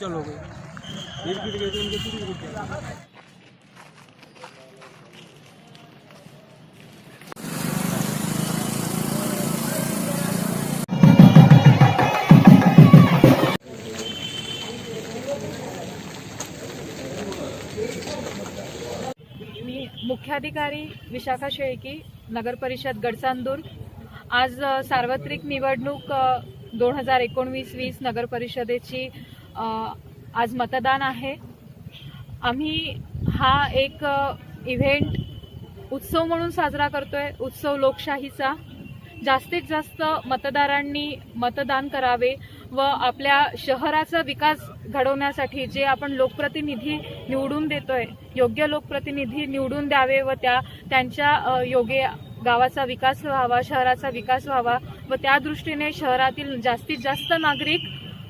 चलो मुख्याधिकारी विशाखा शेळकी नगर परिषद गडचांदूर आज सार्वत्रिक निवडणूक दोन हजार एकोणवीस वीस नगर परिषदेची आज मतदान आहे. आम्ही हा एक इव्हेंट उत्सव म्हणून साजरा करतोय उत्सव लोकशाहीचा. जास्तीत जास्त मतदारांनी मतदान करावे व आपल्या शहराचा विकास घडवण्यासाठी जे आपण लोकप्रतिनिधी निवडून देतोय योग्य लोकप्रतिनिधी निवडून द्यावे व त्या त्यांच्या योगे गावाचा विकास व्हावा शहराचा विकास व्हावा व त्या दृष्टीने शहरातील जास्तीत जास्त नागरिक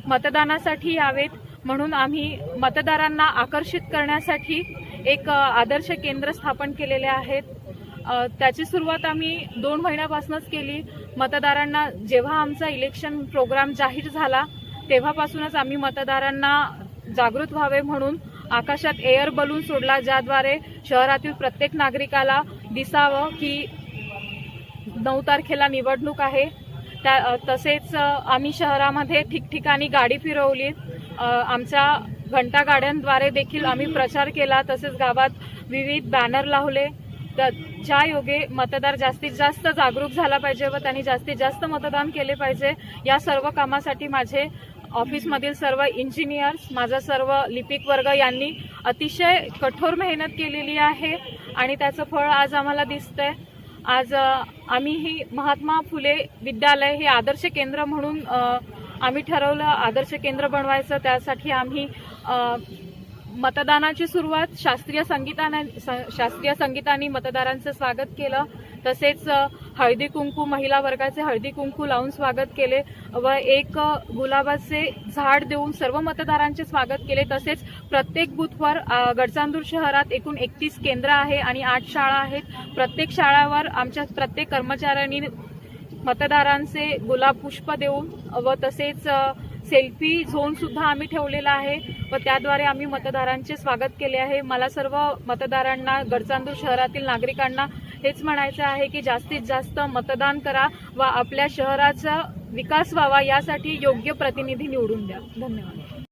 मतदानासाठी यावेत. म्हणून आम्ही मतदारांना आकर्षित करण्यासाठी एक आदर्श केंद्र स्थापन केलेले आहेत. त्याची सुरुवात आम्ही दोन महिन्यापासूनच केली. मतदारांना जेव्हा आमचा इलेक्शन प्रोग्राम जाहीर झाला तेव्हापासूनच आम्ही मतदारांना जागृत व्हावे म्हणून आकाशात एअर बलून सोडला ज्याद्वारे शहरातील प्रत्येक नागरिकाला दिसावं की नऊ तारखेला निवडणूक आहे. त्या तसेच आम्ही शहरामध्ये ठिकठिकाणी गाडी फिरवली. आमच्या घंटा गाड्यांद्वारे देखील आम्ही प्रचार केला. तसेच गावात विविध बॅनर लावले. तर ज्या योगे मतदार जास्तीत जास्त जागरूक झाला पाहिजे व त्यांनी जास्तीत जास्त मतदान केले पाहिजे. या सर्व कामासाठी माझे ऑफिसमधील सर्व इंजिनियर्स माझा सर्व लिपिक वर्ग यांनी अतिशय कठोर मेहनत केलेली आहे. आणि त्याचं फळ आज आम्हाला दिसतंय. आज आम्ही ही महात्मा फुले विद्यालय हे आदर्श केंद्र म्हणून आम्ही ठरवलं आदर्श केंद्र बनवायचं. त्यासाठी आम्ही मतदानाची सुरुवात शास्त्रीय संगीताने शास्त्रीय संगीताने मतदारांचं स्वागत केलं. तसेच हळदी कुंकू महिला वर्गाचे हळदी कुंकू लावून स्वागत केले व एक गुलाबाचे झाड देऊन सर्व मतदारांचे स्वागत केले. तसेच प्रत्येक बूथवर गडचांदूर शहरात एकूण एकतीस केंद्र आहे आणि आठ शाळा आहेत. प्रत्येक शाळावर आमच्या प्रत्येक कर्मचाऱ्यांनी मतदारांचे गुलाब पुष्प देऊन व तसेच सेल्फी झोन सुद्धा आम्ही ठेवलेला आहे व त्याद्वारे आम्ही मतदारांचे स्वागत केले आहे. मला सर्व मतदारांना गडचांदूर शहरातील नागरिकांना हेच म्हणायचं आहे की जास्तीत जास्त मतदान करा व आपल्या शहराचा विकास व्हावा यासाठी योग्य प्रतिनिधी निवडून द्या. धन्यवाद.